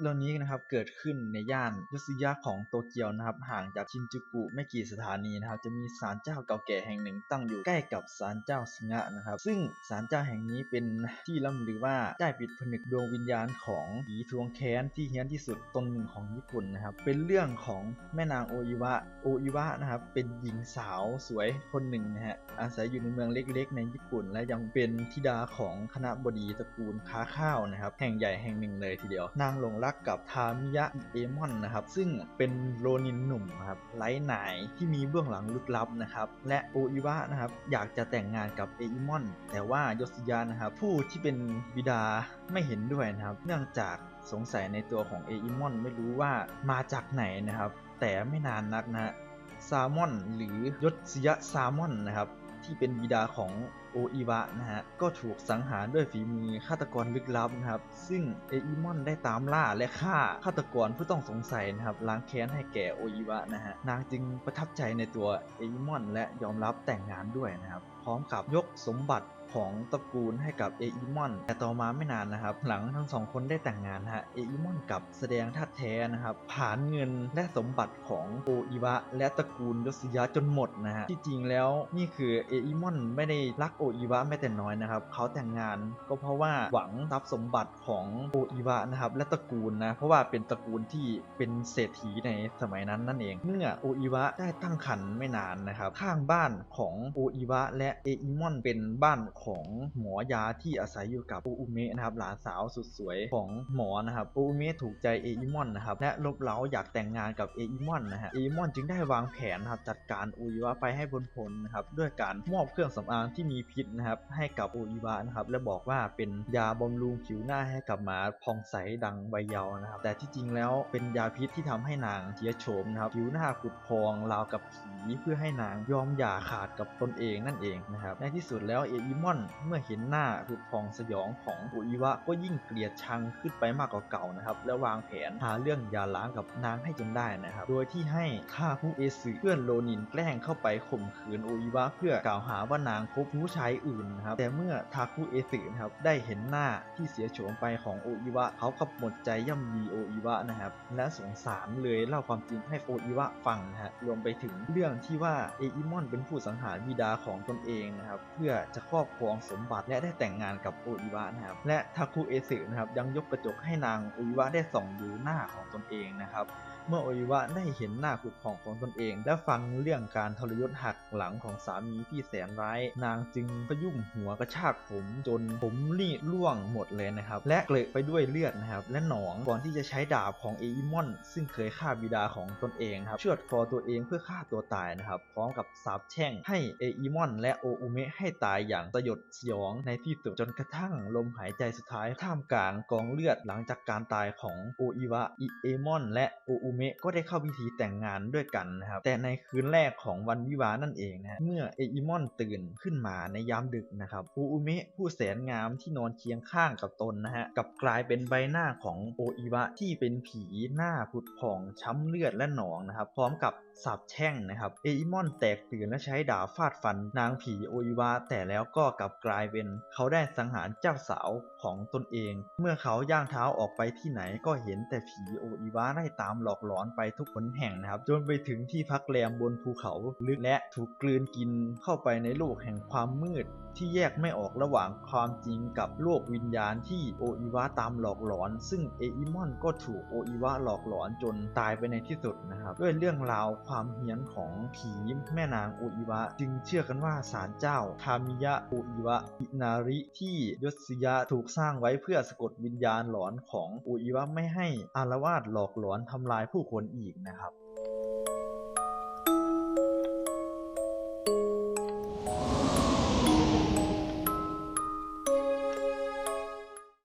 เรื่องนี้นะครับเกิดขึ้นในย่านยสุยะของโตเกียวนะครับ ห่างจากชินจูกุไม่กี่สถานีนะครับ จะมีศาลเจ้าเก่าแก่แห่งหนึ่งตั้งอยู่ใกล้กับศาลเจ้าสึงะนะครับ ซึ่งศาลเจ้าแห่งนี้เป็นที่ล่ำลือว่าได้ปิดผนึกดวงวิญญาณของผีทวงแค้นที่เฮี้ยนที่สุดตนหนึ่งของญี่ปุ่นนะครับ เป็นเรื่องของแม่นางโออิวะโออิวะนะครับ เป็นหญิงสาวสวยคนหนึ่งนะฮะอาศัยอยู่ในเมืองเล็กๆ ในญี่ปุ่น และยังเป็นธิดาของคณะบดีตระกูลค้าข้าวนะครับ แห่งใหญ่แห่งหนึ่งเลยทีเดียวนางหลงรักกับทามิยะเอมอนนะครับ ซึ่งเป็นโรนินหนุ่มครับไร้หนายที่มีเบื้องหลังลึกลับนะครับ และโออิวะนะครับ อยากจะแต่งงานกับเออิมอน แต่ว่ายศยานะครับ ผู้ที่เป็นบิดาไม่เห็นด้วยนะครับ เนื่องจากสงสัยในตัวของเออิมอนไม่รู้ว่ามาจากไหนนะครับ แต่ไม่นานนักนะซามอน หรือยศยะซามอนนะครับ ที่เป็นบิดาของโออิวะนะฮะ ก็ถูกสังหารด้วยฝีมือฆาตกรลึกลับนะครับ ซึ่งเออิมอนได้ตามล่าและฆ่าฆาตกรผู้ต้องสงสัยนะครับล้างแค้นให้แก่โออิวะนะฮะ นางจึงประทับใจในตัวเออิมอนและยอมรับแต่งงานด้วยนะครับ พร้อมกับยกสมบัติของตระกูลให้กับเออิมอน แต่ต่อมาไม่นานนะครับ หลังทั้งสองคนได้แต่งงานฮะ เออิมอนกับแสดงท่าแท้นะครับ ผ่านเงินและสมบัติของโออิวะ และตระกูลยศยะจนหมดนะฮะ ที่จริงแล้วนี่คือเออิมอนไม่ได้รักโออิวะแม้แต่น้อยนะครับเขาแต่งงานก็เพราะว่าหวังทรัพย์สมบัติของโออิวะนะครับและตระกูลนะเพราะว่าเป็นตระกูลที่เป็นเศรษฐีในสมัยนั้นนั่นเองเมื่อโออิวะได้ตั้งครรภ์ไม่นานนะครับข้างบ้านของโออิวะและเออิมอนเป็นบ้านของหมอยาที่อาศัยอยู่กับโออุเมะนะครับหลานสาวสุดสวยของหมอนะครับโออุเมะถูกใจเออิมอนนะครับและลบเล้าอยากแต่งงานกับเออิมอนนะฮะเออิมอนจึงได้วางแผนนะครับจัดการโออิวะไปให้พ้นพ้นนะครับด้วยการมอบเครื่องสำอางที่มีพิษนะครับให้กับโออิวะนะครับและบอกว่าเป็นยาบำรุงผิวหน้าให้กับหมาผ่องใสดังใบเยาว์นะครับแต่ที่จริงแล้วเป็นยาพิษที่ทำให้นางเสียโฉมนะครับผิวหน้าผุดพองราวกับผีเพื่อให้นางยอมหย่าขาดกับตนเองนั่นเองนะครับในที่สุดแล้วเออิมอนเมื่อเห็นหน้าผุดพองสยองของโออิวะก็ยิ่งเกลียดชังขึ้นไปมากกว่าเก่านะครับและวางแผนหาเรื่องยาร้างกับนางให้จนได้นะครับโดยที่ให้ฆ่าผู้เอสึเพื่อนโรนินแกล้งเข้าไปข่มขืนโออิวะเพื่อกล่าวหาว่านางคบผู้ชายอื่นนะครับ แต่เมื่อทาคุเอสึนะครับได้เห็นหน้าที่เสียโฉมไปของโออิวะเขาก็หมดใจย่ำยีโออิวะนะครับและสงสารเลยเล่าความจริงให้โออิวะฟังนะฮะรวมไปถึงเรื่องที่ว่าเออิมอนเป็นผู้สังหารบิดาของตนเองนะครับเพื่อจะครอบครองสมบัติและได้แต่งงานกับโออิวะนะครับและทาคุเอสึนะครับยังยกกระจกให้นางโออิวะได้ส่องดูหน้าของตนเองนะครับ เมื่อโออิวะได้เห็นหน้าผุดผ่องของตนเอง และฟังเรื่องการทรยศหักหลังของสามีที่แสนร้าย นางจึงกระยุ่มหัวกระชากผมจนผมรีดร่วงหมดเลยนะครับ และเกลอะไปด้วยเลือดนะครับ และหนองก่อนที่จะใช้ดาบของเออิมอน ซึ่งเคยฆ่าบิดาของตนเองครับเชือดคอตัวเองเพื่อฆ่าตัวตายนะครับ พร้อมกับสาปแช่งให้เออิมอนและโออุเมะให้ตายอย่างสยดสยองในที่สุดจนกระทั่งลมหายใจสุดท้ายท่ามกลางกองเลือดหลังจากการตายของโออิวะอิเอมอน และโออุเมะก็ได้เข้าพิธีแต่งงานด้วยกันนะครับ แต่ในคืนแรกของวันวิวาห์นั่นเองนะเมื่อเออิมอนตื่นขึ้นมาในยามดึกนะครับโออุเมะผู้แสนงามที่นอนเคียงข้างกับตนนะฮะกับกลายเป็นใบหน้าของโออิวะที่เป็นผีหน้าผุดผ่องช้ำเลือดและหนองนะครับ พร้อมกับ สาบแช่งนะครับ เออิมอนแตกตื่นและใช้ดาบฟาดฟันนางผีโออิวะแต่แล้วก็กลับกลายเป็นเขาได้สังหารเจ้าสาวของตนเอง เมื่อเขาย่างเท้าออกไปที่ไหนก็เห็นแต่ผีโออิวะไล่ตามหลอกหลอนไปทุกหนแห่งนะครับ จนไปถึงที่พักแรมบนภูเขาลึกและถูกกลืนกินเข้าไปในโลกแห่งความมืดที่แยกไม่ออกระหว่างความจริงกับโลกวิญญาณที่โออิวะตามหลอกหลอน ซึ่งเออิมอนก็ถูกโออิวะหลอกหลอนจนตายไปในที่สุดนะครับ ด้วยเรื่องราวความเฮี้ยนของผีแม่นางโออิวะ จึงเชื่อกันว่าศาลเจ้าทามิยะโออิวะอินาริที่ยศยะถูกสร้างไว้เพื่อสะกดวิญญาณหลอนของโออิวะไม่ให้อารวาสหลอกหลอนทำลายผู้คนอีกนะครับ